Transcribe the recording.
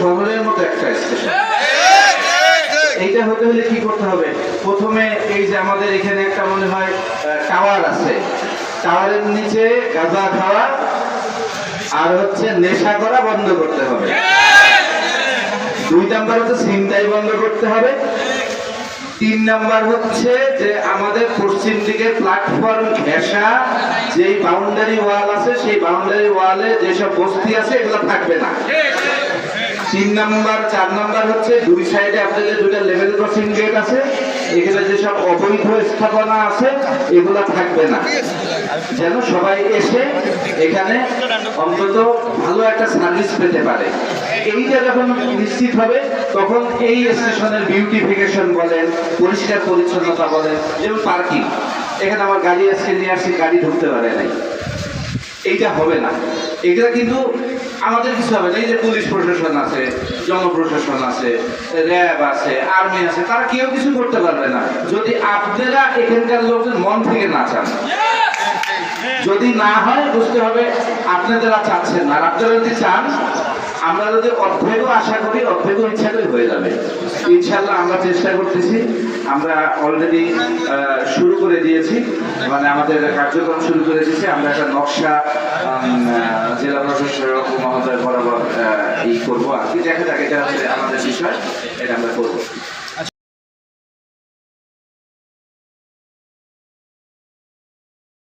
শহরের একটা এইটা হতে হলে কি করতে হবে? প্রথমে এই যে আমাদের এখানে একটা মনে হয় টাওয়ার আছে। টাওয়ারের নিচে গাঁজা খাওয়া আর হচ্ছে নেশা করা বন্ধ করতে হবে। দুই নাম্বার হচ্ছে ছিনতাই বন্ধ করতে হবে। তিন নাম্বার হচ্ছে যে আমাদের পশ্চিম দিকের প্ল্যাটফর্ম ঘেঁষা, যেই বাউন্ডারি ওয়াল আছে, সেই বাউন্ডারি ওয়ালে যেসব বস্তি আছে, এগুলো থাকবে না। তিন নাম্বার, চার নাম্বার হচ্ছে দুই সাইডে আপনাদের দুইটা লেভেল ক্রসিং গেট আছে। এখানে যেসব অবৈধ স্থাপনা আছে, এগুলা থাকবে না। যেন সবাই এসে এখানে অন্তত ভালো একটা সার্ভিস পেতে পারে। এইটা যখন নিশ্চিত হবে, তখন এই স্টেশনের বিউটিফিকেশন বলেন, পরিষ্কার পরিচ্ছন্নতা বলেন, যেমন পার্কিং এখানে আমার গাড়ি আজকে নিয়ে আসছি, গাড়ি ঢুকতে পারে নাই। এইটা হবে না। এগুলা কিন্তু আমাদের কিছু হবে না, এই যে পুলিশ প্রশাসন আছে জনপ্রশাসন আছে, র্যাব আছে, আর্মি আছে, তারা কেউ কিছু করতে পারবে না। যদি আপনারা এখানকার লোকজন মন থেকে না চান, যদি না হয় বুঝতে হবে আপনারা চাচ্ছেন আর আপনারা যদি চান, আমরা যদি অর্ধেকও আশা করি, অর্ধেকও ইচ্ছা করি হয়ে যাবে। ইনশাল্লাহ আমরা চেষ্টা করতেছি, আমরা অলরেডি শুরু করে দিয়েছি মানে আমাদের কার্যক্রম শুরু করে দিয়েছি, আমরা একটা নকশা জেলা প্রশাসক মহোদয় বরাবর আহ, ই করব। আর কি দেখা যাক এটা আমাদের বিষয় এটা আমরা করব।